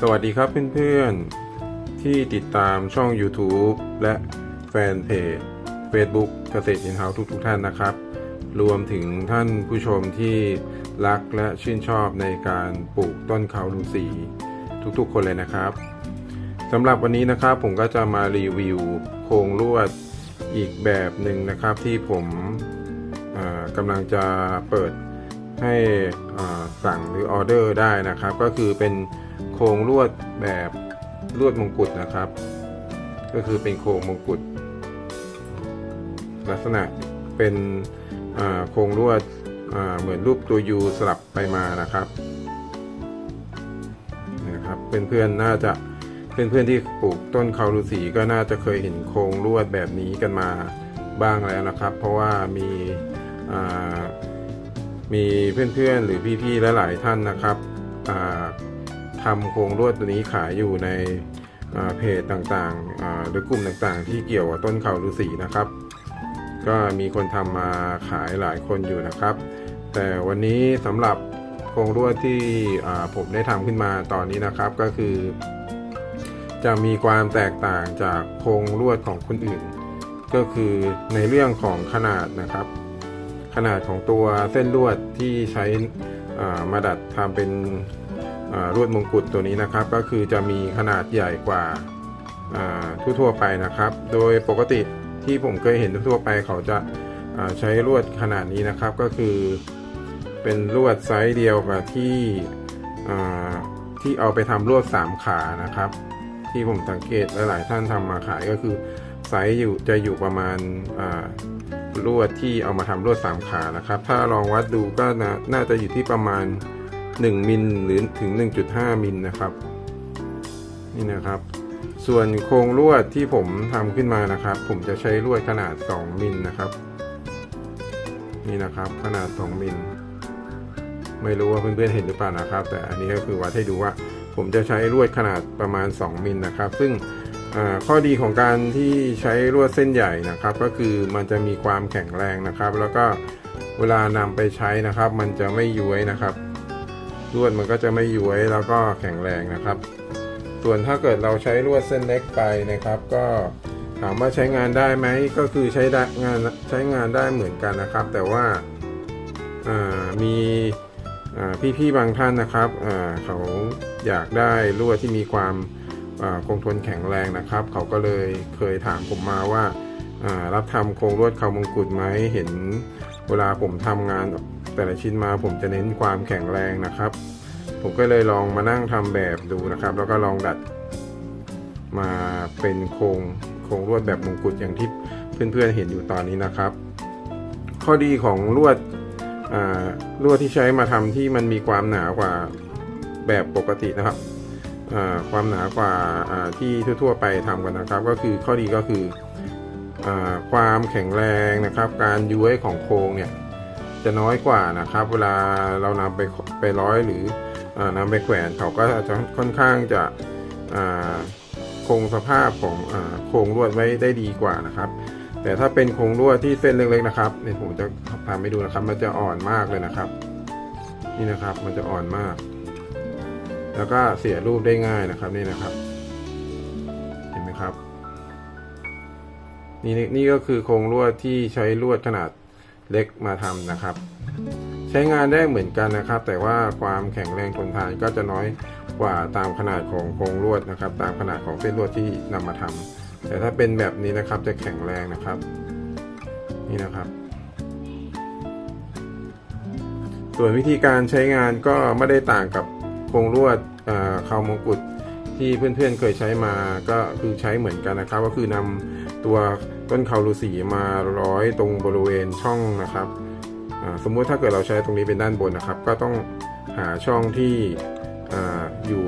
สวัสดีครับเพื่อนๆ ที่ติดตามช่อง YouTube และแฟนเพจ Facebook เกษตรอินเฮาทุกๆท่านนะครับ รวมถึงท่านผู้ชมที่รักและชื่นชอบในการปลูกต้นคาวลูซีทุกๆคนเลยนะครับสำหรับวันนี้นะครับผมก็จะมารีวิวโครงลวดอีกแบบหนึ่งนะครับที่ผมกำลังจะเปิด ให้สั่งหรือออเดอร์ได้นะครับ ก็คือเป็นโครงลวดแบบลวดมงกุฎนะครับ ก็คือเป็นโครงมงกุฎลักษณะเป็นโครงลวดเหมือนรูปตัวยูสลับไปมานะครับนะครับเพื่อนๆน่าจะเพื่อนๆที่ปลูกต้นคารูสีก็น่าจะเคยเห็นโครงลวดแบบนี้กันมาบ้างแล้วนะครับ เพราะว่ามีา มีเพื่อนๆหรือพี่ๆและหลายท่านนะครับทำโครงลวดตัวนี้ขายอยู่ในเพจต่างๆหรือกลุ่มต่างๆ ที่เกี่ยวกับต้นเขาฤาษีนะครับ ก็มีคนทำมาขายหลายคนอยู่นะครับ แต่วันนี้สำหรับโครงลวดที่ผมได้ทำขึ้นมาตอนนี้นะครับก็คือ จะมีความแตกต่างจากโครงลวดของคนอื่น ก็คือในเรื่องของขนาดนะครับ ขนาดของตัวเส้นลวดที่ใช้มาดัดทำเป็นลวดมงกุฎตัวนี้นะครับ ก็คือจะมีขนาดใหญ่กว่าทั่วๆไปนะครับ โดยปกติที่ผมเคยเห็นทั่วไปเขาจะาใช้ลวดขนาดนี้นะครับก็คือเป็นลวดไซส์เดียวกับที่ที่เอาไปทำลวดสามขานะครับ ที่ผมสังเกตหลายๆท่านทำมาขายก็คือไซส์อยู่จะอยู่ประมาณา ลวดที่เอามาทำลวดสามขานะครับ ถ้าลองวัดดูก็น่าจะอยู่ที่ประมาณ 1มิลหรือถึง 1.5มิลนะครับ นี่นะครับ ส่วนโครงลวดที่ผมทำขึ้นมานะครับ ผมจะใช้ลวดขนาด 2มิลนะครับ นี่นะครับ ขนาด 2มิลไม่รู้ว่าเพื่อนๆเห็นหรือเปล่านะครับ แต่อันนี้ก็คือวัดให้ดูว่า ผมจะใช้ลวดขนาดประมาณ 2มิลนะครับ ซึ่ง ข้อดีของการที่ใช้ลวดเส้นใหญ่นะครับ ก็คือมันจะมีความแข็งแรงนะครับ แล้วก็เวลานำไปใช้นะครับ มันจะไม่ย้วยนะครับลวดมันก็จะไม่ย้วยแล้วก็แข็งแรงนะครับ ส่วนถ้าเกิดเราใช้ลวดเส้นเล็กไปนะครับ ก็ถามว่าใช้งานได้ไหมก็คือใช้ได้งานใช้งานได้เหมือนกันนะครับ แต่ว่ามีพี่ๆบางท่านนะครับเขาอยากได้ลวดที่มีความ อ่าคงทนแข็งแรงนะครับ เขาก็เลยเคยถามผมมาว่ารับทำโครงลวดเขามงกุฎไหมเห็นเวลาผมทำงานแต่ละชิ้นมาผมจะเน้นความแข็งแรงนะครับ ผมก็เลยลองมานั่งทำแบบดูนะครับ แล้วก็ลองดัดมาเป็นโครงโครงลวดแบบมงกุฎอย่างที่เพื่อนๆเห็นอยู่ตอนนี้นะครับ ข้อดีของลวดลวดที่ใช้มาทำที่มันมีความหนากว่าแบบปกตินะครับ ความหนากว่าที่ทั่ว ๆ ไปทำกันนะครับ ก็คือข้อดีก็คืออความแข็งแรงนะครับ การย้วยของโครงเนี่ยจะน้อยกว่านะครับ เวลาเรานำไปไปร้อยหรืออานำไปแขวนเขาก็จะค่อนข้างจะคงสภาพของอโครงลวดไว้ได้ดีกว่านะครับ แต่ถ้าเป็นโครงลวดที่เส้นเล็กๆนะครับเนี่ยผมจะทำให้ดูนะครับ มันจะอ่อนมากเลยนะครับ นี่นะครับมันจะอ่อนมาก แล้วก็เสียรูปได้ง่ายนะครับนี่นะครับ เห็นไหมครับ นี่นี่ก็คือโครงลวดที่ใช้ลวดขนาดเล็กมาทำนะครับ ใช้งานได้เหมือนกันนะครับ แต่ว่าความแข็งแรงทนทานก็จะน้อยกว่าตามขนาดของโครงลวดนะครับ ตามขนาดของเส้นลวดที่นำมาทำแต่ถ้าเป็นแบบนี้นะครับจะแข็งแรงนะครับ นี่นะครับส่วนวิธีการใช้งานก็ไม่ได้ต่างกับ ครงลวดเอ่อเขามงกุฎที่เพื่อนๆเคยใช้มาก็คือใช้เหมือนกันนะครับ ก็คือนำตัวต้นเขาฤาษีมาร้อยตรงบริเวณช่องนะครับสมมุติถ้าเกิดเราใช้ตรงนี้เป็นด้านบนนะครับ ก็ต้องหาช่องที่ออยู่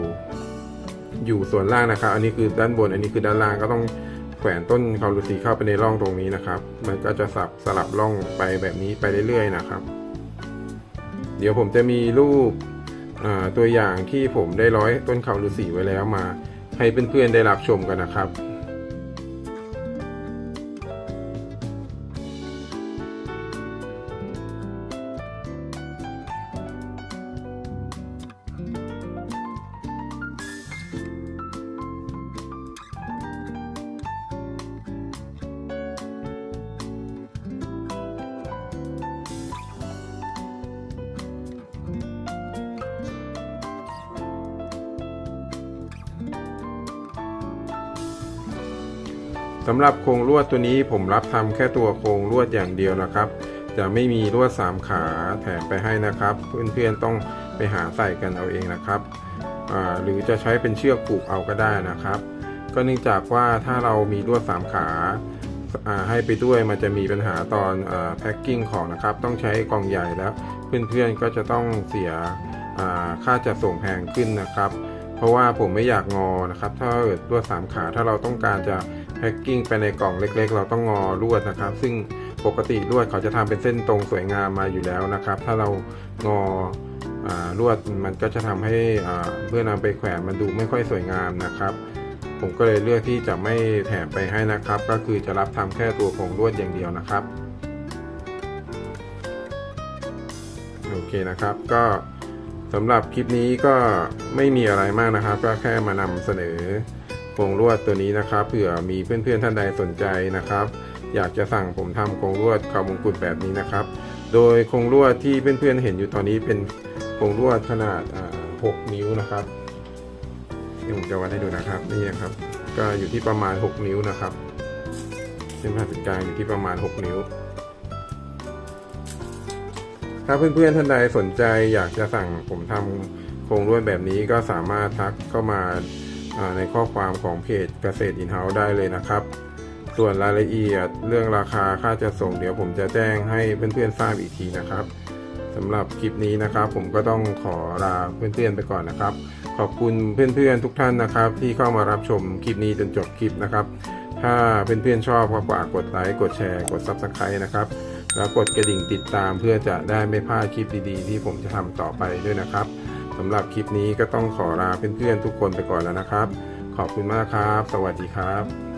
อยู่ส่วนล่างนะครับ อันนี้คือด้านบน อันนี้คือด้านล่างก็ต้องแขวนต้นเขาฤาษีเข้าไปในร่องตรงนี้นะครับ มันก็จะสับสลับร่องไปแบบนี้ไปเรื่อยๆนะครับ เดี๋ยวผมจะมีรูป ตัวอย่างที่ผมได้ร้อยต้นเขาฤาษีไว้แล้วมา ให้เพื่อนๆได้รับชมกันนะครับ สำหรับโครงลวดตัวนี้ผมรับทำแค่ตัวโครงลวดอย่างเดียวนะครับ จะไม่มีลวดสามขาแถมไปให้นะครับ เพื่อนๆต้องไปหาใส่กันเอาเองนะครับ หรือจะใช้เป็นเชือกผูกเอาก็ได้นะครับ ก็เนื่องจากว่าถ้าเรามีลวดสามขาให้ไปด้วยมันจะมีปัญหาตอนแพ็คกิ้งของนะครับ ต้องใช้กล่องใหญ่แล้ว เพื่อนๆก็จะต้องเสียค่าจัดส่งแพงขึ้นนะครับ เพราะว่าผมไม่อยากงอนะครับ ถ้าเกิดลวดสามขาถ้าเราต้องการจะ แพ็คกิ้งไปในกล่องเล็ก ๆ เราต้องงอลวดนะครับ ซึ่งปกติลวดเขาจะทำเป็นเส้นตรงสวยงามมาอยู่แล้วนะครับ ถ้าเรางออลวดมันก็จะทำให้เพื่อนำไปแขวนมันดูไม่ค่อยสวยงามนะครับ ผมก็เลยเลือกที่จะไม่แถมไปให้นะครับ ก็คือจะรับทำแค่ตัวของลวดอย่างเดียวนะครับโอเคนะครับก็สำหรับคลิปนี้ก็ไม่มีอะไรมากนะครับ ก็แค่มานำเสนอ โครงลวดตัวนี้นะครับเผื่อมีเพื่อนๆท่านใดสนใจนะครับ อยากจะสั่งผมทำโครงลวดเขามงกุฎแบบนี้นะครับ โดยโครงลวดที่เพื่อนๆเห็นอยู่ตอนนี้เป็นโครงลวดขนาด 6 นิ้วนะครับเดี๋ยวผมจะวัดให้ดูนะครับนี่นครับ ก็อยู่ที่ประมาณ 6 นิ้วนะครับเส้นผ่าศูนย์กลางอยู่ที่ประมาณ 6 นิ้ว ถ้าเพื่อนๆท่านใดสนใจอยากจะสั่งผมทำโครงลวดแบบนี้ก็สามารถทักเข้ามา ในข้อความของเพจเกษตรอินเฮาได้เลยนะครับ ส่วนรายละเอียดเรื่องราคาค่าจะส่งเดี๋ยวผมจะแจ้งให้เพื่อนๆทราบอีกทีนะครับสำหรับคลิปนี้นะครับ ผมก็ต้องขอลาเพื่อนๆไปก่อนนะครับ ขอบคุณเพื่อนๆทุกท่านนะครับ ที่เข้ามารับชมคลิปนี้จนจบคลิปนะครับ ถ้าเพื่อนๆชอบก็ฝากกดไลค์กดแชร์กด Subscribe นะครับแล้วกดกระดิ่งติดตามเพื่อจะได้ไม่พลาดคลิปดีๆ ที่ผมจะทำต่อไปด้วยนะครับ สำหรับคลิปนี้ก็ต้องขอลาเพื่อนๆทุกคนไปก่อนแล้วนะครับ ขอบคุณมากครับ สวัสดีครับ